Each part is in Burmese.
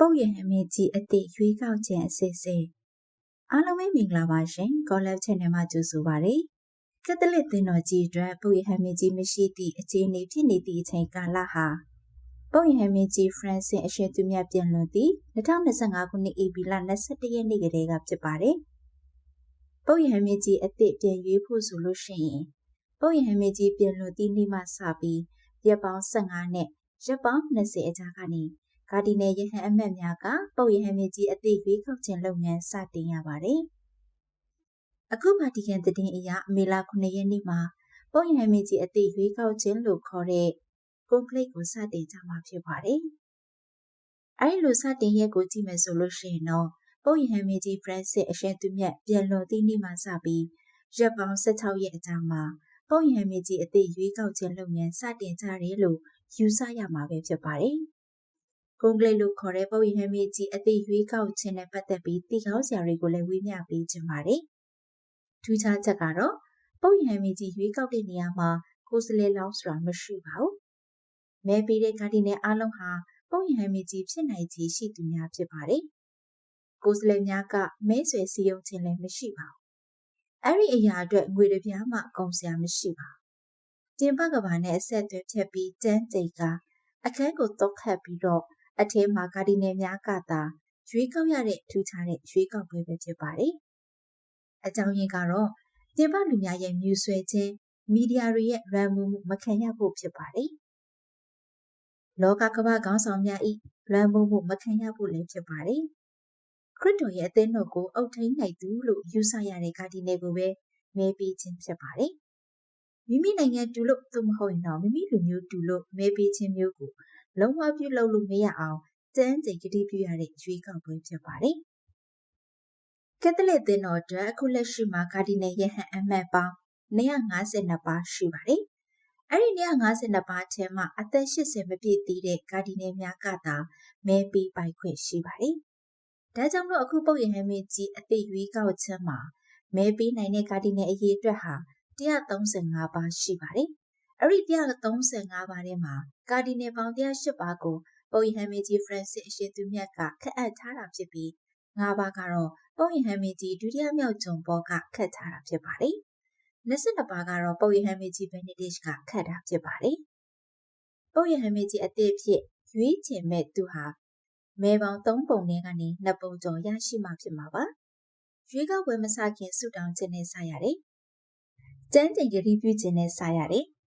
ပုတ်ရဟမင်းကြီးအသည့်ရွေးကောက်ခြင်းအစစ်စစ်အားလုံးပဲမင်္ဂလာပါရှင်ကောလပ် channel မှာကြိုဆိုပါရစေကက်သလစ်သင်းတော်ကြီးအတွက်ပုတ်ရဟမင်းကြီးမရှိသည့်အခြေအနေဖြစ်နေသည့်အချိန်ကာလဟာပုတ်ရဟမင်းကြီးဖရန်ဆင်အရှင်သူမြတ်ပြန်လွန်သည့်2025ခုနှစ်ဧပြီလ21ရက်နေ့ကတည်းကဖြစ်ပါတယ်ပုတ်ရဟမင်းကြီးအသည့်ပြန်ရွေးဖို့ဆိုလို့ရှိရင်ပုတ်ရဟမင်းကြီးပြန်လွန်သည့်နေ့မှစပြီးရက်ပေါင်း15နဲ့ရက်ပေါင်း20အကြာကနေ ကာဒီနယ်ရဟန်းအမတ်များကပုတ်ရဟန်းမြင့်ကြီးအသေးရွေးကောက်ခြင်းလုပ်ငန်းစတင်ရပါတယ်။အခုဗာတီကန်သတင်းအရအမေလာ9ရက်နေ့မှာပုတ်ရဟန်းမြင့်ကြီးအသေးရွေးကောက်ခြင်းလို့ခေါ်တဲ့ကွန်ကလစ်ကိုစတင်ကြမှာဖြစ်ပါတယ်။အဲဒီလိုစတင်ရက်ကိုကြည့်မယ်ဆိုလို့ရှိရင်တော့ပုတ်ရဟန်းမြင့်ကြီးဖရန့်စစ်အရှင်သူမြတ်ပြန်လွန်သည့်နေ့မှစပြီးရက်ပေါင်း16ရက်အကြာမှာပုတ်ရဟန်းမြင့်ကြီးအသေးရွေးကောက်ခြင်းလုပ်ငန်းစတင်ကြတယ်လို့ယူဆရမှာပဲဖြစ်ပါတယ်။ ကုန်းကလေးလို့ခေါ်တဲ့ပုပ်ရဟန်းမင်းကြီးအသေးရွေးကောက်ခြင်းနဲ့ပတ်သက်ပြီးသိကောင်းစရာတွေကိုလည်းဝေမျှပေးခြင်းပါတယ်။ထူးခြားချက်ကတော့ပုပ်ရဟန်းမင်းကြီးရွေးကောက်တဲ့နေရာမှာကိုယ်စလဲလောင်းဆိုတာမရှိပါဘူး။မဲပေးတဲ့ကာဒီနယ်အားလုံးဟာပုပ်ရဟန်းမင်းကြီးဖြစ်နိုင်ခြေရှိသူများဖြစ်ပါတယ်။ကိုယ်စလဲများကမဲဆွယ်စည်းရုံးခြင်းလည်းမရှိပါဘူး။အဲ့ဒီအရာအတွက်ငွေတပြားမှအကုန်စရာမရှိပါဘူး။တင်ပကဘာနဲ့အဆက်အသွယ်ဖြတ်ပြီးကျန်းကျိတ်ကအခန်းကိုတုတ်ခတ်ပြီးတော့ အထဲမှာကာဒီနယ်များကသာရွေးကောက်ရတဲ့ထူးခြားတဲ့ရွေးကောက်ပွဲပဲဖြစ်ပါတယ်။အကြောင်းရင်းကတော့တင်ပလူများရဲ့မြူဆွဲခြင်းမီဒီယာတွေရဲ့ရန်မှုမခံရဖို့ဖြစ်ပါတယ်။လောကကမ္ဘာခေါင်းဆောင်များဤရန်မှုမှုမခံရဖို့လည်းဖြစ်ပါတယ်။ခရစ်တော်ရဲ့အသင်းတော်ကိုအုပ်ထိန်းနိုင်သူလို့ယူဆရတဲ့ကာဒီနယ်ကိုပဲမဲပေးခြင်းဖြစ်ပါတယ်။မိမိနိုင်ငံတူလို့သို့မဟုတ်ရင်တော့မိမိလူမျိုးတူလို့မဲပေးခြင်းမျိုးကို လုံးဝပြုလုပ်လို့မရအောင်တန်းကျိန်ကတိပြုရတဲ့ရွေးကောက်ပွဲဖြစ်ပါတယ်။ကက်သလစ်သင်းတော်အတွက်အခုလက်ရှိမှာကာဒီနယ်ယဟန်အမှတ်ပေါင်း152ပါးရှိပါတယ်။အဲ့ဒီ152ပါးထဲမှာအသက်80မပြည့်သေးတဲ့ကာဒီနယ်များကသာမဲပေးပိုင်ခွင့်ရှိပါတယ်။ဒါကြောင့်မို့အခုပုတ်ရဟန်းမင်းကြီးအသိရွေးကောက်ချက်မှာမဲပေးနိုင်တဲ့ကာဒီနယ်အရေးအတွက်ဟာ135ပါးရှိပါတယ်။ အဲ့ဒီ135ပါးထဲမှာကာဒီနယ်ပေါင်း108ပါးကိုပုပ်ယဟန်မင်းကြီးဖရန်စစ်အရှင်သူမြတ်ကခက်အပ်ထားတာဖြစ်ပြီး၅ပါးကတော့ပုပ်ယဟန်မင်းကြီးဒုတိယမြောက်ဂျွန်ဘောကခတ်ထားတာဖြစ်ပါတယ်။22ပါးကတော့ပုပ်ယဟန်မင်းကြီးဘက်နဒစ်ကခတ်တာဖြစ်ပါတယ်။ပုပ်ယဟန်မင်းကြီးအသည့်ဖြစ်ရွေးချယ်မဲ့သူဟာမဲပေါင်း3ပုံနဲ့ကနေ2ပုံကျော်ရရှိမှဖြစ်မှာပါ။ရွေးကောက်ပွဲမစခင်ဆူတောင်းခြင်းနဲ့စရတယ်။ကျန်းကျင်ကြရီပြုခြင်းနဲ့စရတယ်။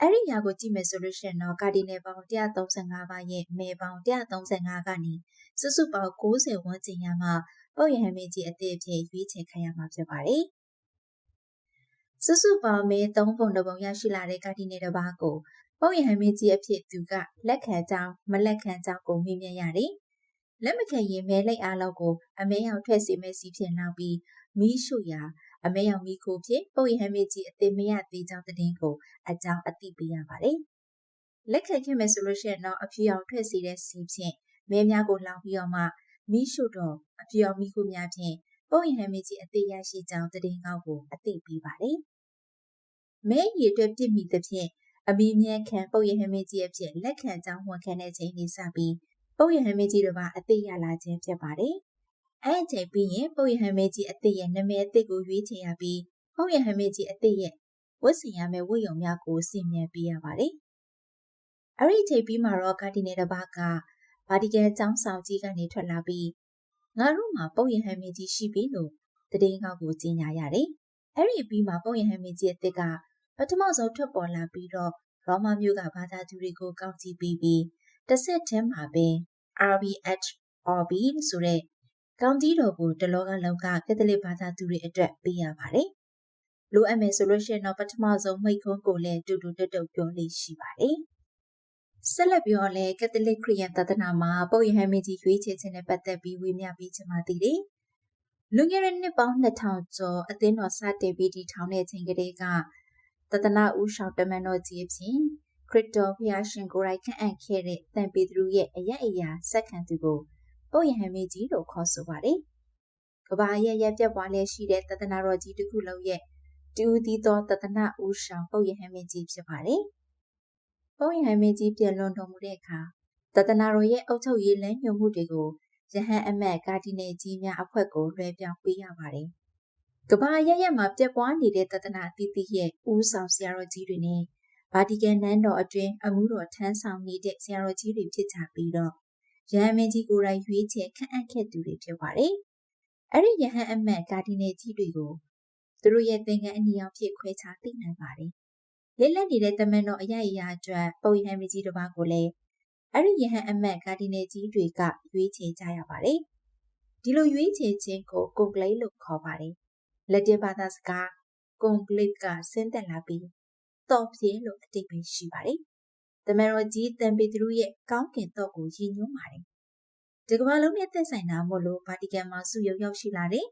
အဲ့ဒီညာကိုကြည့်မယ်ဆိုလို့ရှိရင်တော့ကာဒီနယ်ပေါင်း135ပါးရဲ့မဲပေါင်း135ကနေစုစုပေါင်း90ဝန်းကျင်ရမှပုတ်ရဟန်းမင်းကြီးအသည့်အဖြစ်ရွေးချယ်ခံရမှာဖြစ်ပါတယ်။စုစုပေါင်းမဲ3ပုံတစ်ပုံရရှိလာတဲ့ကာဒီနယ်တစ်ပါးကိုပုတ်ရဟန်းမင်းကြီးအဖြစ်သူကလက်ခံကြောင်းမလက်ခံကြောင်းကိုမြင်မြင်ရတယ်။လက်မခံရင်မဲလိုက်အားလုံးကိုအမဲရောက်ထွက်စီမဲစီဖြစ်နောက်ပြီးမီးရှို့ရာ အမဲရောင်မီခိုဖြင့်ပုပ်ရဟန်းမင်းကြီးအသေးမရသေးကြောင်းသတင်းကိုအကြောင်းအသိပေးရပါတယ်။လက်ခံခဲ့မယ်ဆိုလို့ရှိရင်တော့အဖြူရောင်ထွက်စေတဲ့စီဖြင့်မဲများကိုလောင်ပြီးတော့မှမီးရှို့တော့အဖြူရောင်မီခိုများဖြင့်ပုပ်ရဟန်းမင်းကြီးအသေးရရှိကြောင်းသတင်းကောက်ကိုအသိပေးပါတယ်။မဲရည်အတွက်ပြစ်မိသဖြင့်အမီမြန်းခံပုပ်ရဟန်းမင်းကြီးအဖြစ်လက်ခံကြောင်းဝန်ခံတဲ့ချိန်นี้စပြီးပုပ်ရဟန်းမင်းကြီးတို့ကအသိရလာခြင်းဖြစ်ပါတယ်။ အဲ့အချိန်ပြီးရင်ပုပ်ရဟန်းမေကြီးအသစ်ရဲ့နာမည်အသစ်ကိုရွေးချယ်ရပြီးပုပ်ရဟန်းမေကြီးအသစ်ရဲ့ဝတ်ဆင်ရမယ့်ဝတ်ရုံများကိုစီမံပေးရပါတယ်။အဲ့ဒီအချိန်ပြီးမှတော့ကာဒီနယ်တစ်ပါးကဗာတီကန်ကျောင်းဆောင်ကြီးကနေထွက်လာပြီးငါတို့မှာပုပ်ရဟန်းမေကြီးရှိပြီလို့တည်င်းကောက်ကိုကြီးညာရတယ်။အဲ့ဒီပြီးမှပုပ်ရဟန်းမေကြီးအသစ်ကပထမဆုံးထွက်ပေါ်လာပြီးတော့ရောမမျိုးကဘာသာသူတွေကိုကောက်ကြည့်ပြီးပြီးတစ်ဆက်တည်းမှာပဲ RBH RB ဆိုတဲ့ ကောင်းကြီးတော်ကိုတလောကလောက်ကကက်သလစ်ဘာသာသူတွေအတွက်ပေးရပါတယ်။လိုအပ်မယ်ဆိုလို့ရှိရင်တော့ပထမဆုံးမိတ်ခွန်းကိုလည်းတူတူတက်တုတ်ပြောလေးရှိပါတယ်။ဆက်လက်ပြောလဲကက်သလစ်ခရစ်ယာန်သာသနာမှာပုပ်ယဟန်မင်းကြီးရွေးချယ်ခြင်းနဲ့ပတ်သက်ပြီးဝေမျှပြီးချင်ပါသေးတယ်။လွန်ခဲ့တဲ့နှစ်ပေါင်း2000ကျော်အသင်းတော်စတင်ပြီးတည်ထောင်တဲ့ချိန်ကလေးကသဒနာဦးဆောင်တမန်တော်ကြီးအဖြစ်ခရစ်တော်ဖျားရှင်ကိုယ်တိုင်ခန့်အပ်ခဲ့တဲ့တန်ပေတရုရဲ့အယက်အရာစက္ကန့်သူကို ပုတ်ရဟန်းမင်းကြီးလို့ခေါ်ဆိုပါတယ်။ကဘာရဲ့ရက်ပြက်ပွားလျက်ရှိတဲ့တသနာတော်ကြီးတစ်ခုလုံးရဲ့တူးသီးသောတသနာဦးဆောင်ပုတ်ရဟန်းမင်းကြီးဖြစ်ပါတယ်။ပုတ်ရဟန်းမင်းကြီးပြန်လွန်တော်မူတဲ့အခါတတသနာတော်ရဲ့အုပ်ချုပ်ရေးလမ်းညွှန်မှုတွေကိုရဟန်းအမတ်ကာဒီနယ်ကြီးများအဖွဲ့ကိုလွှဲပြောင်းပေးရပါတယ်။ကမ္ဘာရရက်မှာပြက်ပွားနေတဲ့တသနာအသီးသီးရဲ့ဦးဆောင်ဆရာတော်ကြီးတွေနဲ့ဗာတီကန်နန်းတော်အတွင်းအမှုတော်ထမ်းဆောင်နေတဲ့ဆရာတော်ကြီးတွေဖြစ်ကြပြီးတော့ ရဟန်းမင်းကြီးကိုယ်တိုင်ရွေးချယ်ခန့်အပ်ခဲ့သူတွေဖြစ်ပါတယ်။အဲ့ဒီရဟန်းအမတ်ကာဒီနယ်ကြီးတွေကိုသူတို့ရဲ့သင်္ကန်းအနီအောင်ဖြစ်ခွဲခြားသိနိုင်ပါတယ်။လက်လက်နေတဲ့တမန်တော်အရာအရာအတွက်ပုံရဟန်းမကြီးတစ်ပါးကိုလည်းအဲ့ဒီယဟန်အမတ်ကာဒီနယ်ကြီးတွေကရွေးချယ်ကြရပါတယ်။ဒီလိုရွေးချယ်ခြင်းကိုကွန်ကလိတ်လို့ခေါ်ပါတယ်။လက်တင်ဘာသာစကားကွန်ကလိတ်ကဆင်းသက်လာပြီးတော့ပြေလို့အတိတ်ပဲရှိပါတယ်။ တမန်တော်ကြီးတန်ပေတရုရဲ့ကောင်းကင်တော့ကိုရည်ညွှန်းပါတယ်။ဒီကမ္ဘာလုံးနဲ့သက်ဆိုင်တာမို့လို့ဗာတီကန်မှာစုရုပ်ရောက်ရှိလာတဲ့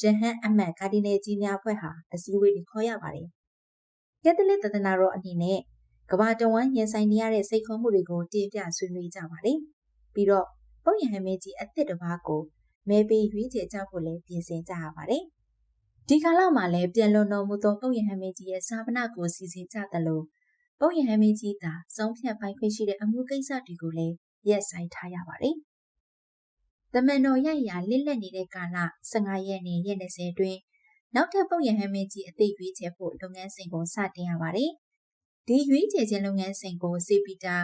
ယဟန်အမတ်ကာဒီနယ်ကြီးများဖွဲ့ဟာအစည်းအဝေးတွေခေါ်ရပါတယ်။ကက်သလစ်သဒ္ဒနာတော်အနေနဲ့ကဘာတဝမ်းရင်ဆိုင်နေရတဲ့စိတ်ခေါ်မှုတွေကိုတင်ပြဆွေးနွေးကြပါတယ်။ပြီးတော့ပုံရဟမင်းကြီးအစ်စ်တစ်ပါးကိုမဲပေးရွေးချယ်ကြဖို့လည်းပြင်ဆင်ကြရပါတယ်။ဒီကာလမှာလည်းပြန်လွန်တော်မူသောပုံရဟမင်းကြီးရဲ့စာပနာကိုစီစဉ်ကြသလို ပုံရဟမင်းကြီးသာစုံဖြတ်ပိုင်ခွင့်ရှိတဲ့အမှုကိစ္စတွေကိုလည်းရက်ဆိုင်ထားရပါတယ်။တမန်တော်ရရလစ်လက်နေတဲ့ကာလ15ရက်နေ့ရက်20အတွင်းနောက်ထပ်ပုံရဟမင်းကြီးအသေးရွေးချယ်ဖို့လုပ်ငန်းစဉ်ကိုစတင်ရပါတယ်။ဒီရွေးချယ်ခြင်းလုပ်ငန်းစဉ်ကိုစေပီတာ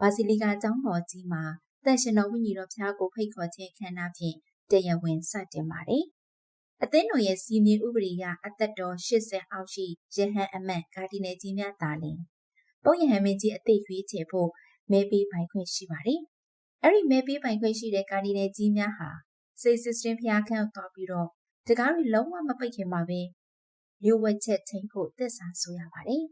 ဘာစီလီကာကျောင်းတော်ကြီးမှာတန်ရှင်တော်ဝိညာဉ်တော်ဖျားကိုဖိတ်ခေါ်ခြင်းခမ်းနားဖြင့်တရားဝင်စတင်ပါတယ်။အသင်းတော်ရဲ့စီမင်းဥပဒေကအသက်တော်80အောက်ရှိယဟန်အမတ်ကာဒီနယ်ကြီးများသာလင် ပုံရဟန်မင်းကြီးအသေးရွေးချယ်ဖို့မဲပေးပိုင်ခွင့်ရှိပါတယ်။အဲ့ဒီမဲပေးပိုင်ခွင့်ရှိတဲ့ကာဒီနယ်ကြီးများဟာစေစစ်စတင်ဖျားခန့်သွားပြီးတော့တကားတွေလုံးဝမပိတ်ခင်မှာပဲရုပ်ဝက်ချက်ချင်းဖို့သက်စာဆိုရပါတယ်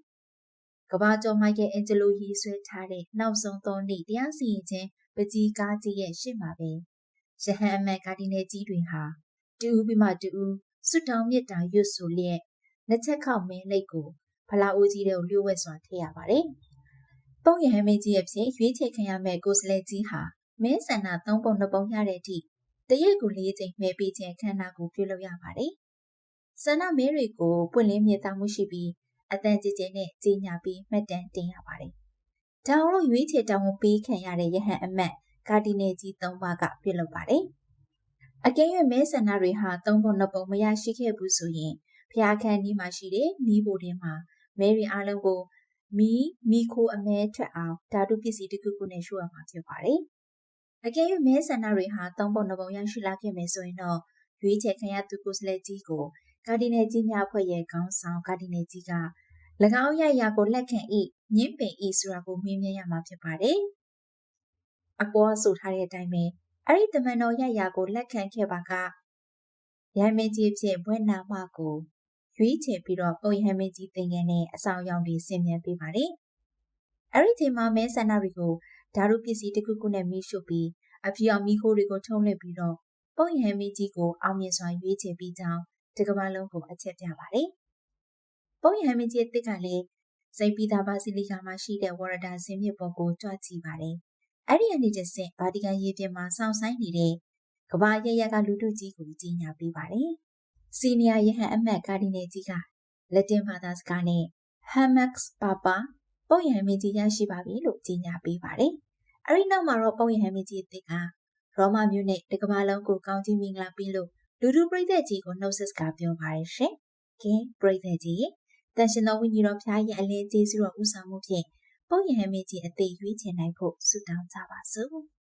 ။ကဘာကျော်မိုက်ကယ်အန်ဂျလိုရေးဆွဲထားတဲ့နောက်ဆုံးသုံးနေ့တရားစီရင်ခြင်းပကြီးကားကြီးရဲ့ရှေ့မှာပဲရဟန်းအမတ်ကာဒီနယ်ကြီးတွေဟာတူဦးပြီးမှတူဦးစွတောင်းမြစ်တာရွတ်ဆိုလျက်နှစ်ချက်ခောက်မင်းလိတ်ကို ဖလာအိုးကြီးတဲ့လျှို့ဝှက်စွာထည့်ရပါတယ်။ပုံရဟန်းမင်းကြီးရဲ့ဖြင့်ရွေးချယ်ခံရမဲ့ကိုစလဲကြီးဟာမင်းဆန္ဒသုံးပုံနှစ်ပုံရတဲ့အထိတရက်ကို၄ချိန်မဲပေးခြင်းခန္ဓာကိုပြုလုပ်ရပါတယ်။ဆန္ဒမဲတွေကိုပွင့်လင်းမြင်သာမှုရှိပြီးအတန်ကြည်ကြည်နဲ့ကြီးညာပြီးမှတ်တမ်းတင်ရပါတယ်။ဒါအောင်လို့ရွေးချယ်တောင်းဝန်ပေးခံရတဲ့ယဟန်အမတ်ကာဒီနယ်ကြီး၃ပါးကပြုလုပ်ပါတယ်။အကယ်၍မဲဆန္ဒတွေဟာ၃ပုံ၂ပုံမရရှိခဲ့ဘူးဆိုရင်ဖျားခန်းဒီမှာရှိတဲ့မီးဘိုတွင်မှာ မဲရီအားလုံးကိုမီးမီခိုအမဲထွက်အောင်ဓာတုပစ္စည်းတစ်ခုခုနဲ့ရှို့ရမှာဖြစ်ပါတယ်။အကယ်၍မဲဆန္ဒတွေဟာ၃ပုံ၂ပုံရရှိလာခဲ့မယ်ဆိုရင်တော့ရွေးချယ်ခံရသူကိုယ်စားလှယ်ကြီးကိုကာဒီနယ်ကြီးများအဖွဲ့ရဲ့ခေါင်းဆောင်ကာဒီနယ်ကြီးက၎င်းရရာကိုလက်ခံ၏ညင်းပင်၏ဆိုတာကိုမေးမြန်းရမှာဖြစ်ပါတယ်။အပေါ်ဆိုထားတဲ့အတိုင်းပဲအဲ့ဒီတမန်တော်ရရာကိုလက်ခံခဲ့ပါကရဟမင်းကြီးဖြစ်ဘွဲ့နာမကို ရွေးချယ်ပြီးတော့ပုံရဟမင်းကြီးသင်္ကန်းနဲ့အဆောင်ရောင်တွေဆင်မြန်းပေးပါတယ်။အဲ့ဒီချိန်မှာမဲဆန္ဒတွေကိုဓာတုပစ္စည်းတစ်ခုခုနဲ့မိရှုပြီးအပြောင်မိခိုးတွေကိုထုံးလွှင့်ပြီးတော့ပုံရဟမင်းကြီးကိုအောင်မြင်စွာရွေးချယ်ပြီးကြောင်းဒီကမ္ဘာလုံးကိုအချက်ပြပါတယ်။ပုံရဟမင်းကြီးအစ်စ်ကလည်းစိတ်ပီတာဘာစီလီကာမှာရှိတဲ့ဝရဒါဇင်းမြစ်ပေါ်ကိုကြွကြည့်ပါတယ်။အဲ့ဒီအနေနဲ့ဆင့်ဗာတီကန်ရေပြင်မှာစောင့်ဆိုင်နေတဲ့ကဘာရရကလူထုကြီးကိုကြီးညာပေးပါတယ်။ စီနီယာယဟန်အမတ်ကာဒီနယ်ကြီးကလက်တင်ဘာသာစကားနဲ့ Hamax Papa ပုံရဟမင်းကြီးရရှိပါပြီလို့ကြီးညာပေးပါတယ်။အဲဒီနောက်မှာတော့ပုံရဟမင်းကြီးအစ်စ်ကရောမမြို့နဲ့တကဘာလုံးကိုကောင်းကြီးမင်္ဂလာပေးလို့လူလူပရိသတ်ကြီးကိုနှုတ်ဆက်စကားပြောပါရရှင်။ကဲပရိသတ်ကြီးတန်ရှင်တော်ဝိညာဉ်တော်ဖျားရဲ့အလင်းကျေးဇူးတော်ဥဆောင်မှုဖြင့်ပုံရဟန်းမင်းကြီးအသေးရွေးချယ်နိုင်ဖို့ဆုတောင်းကြပါစို့။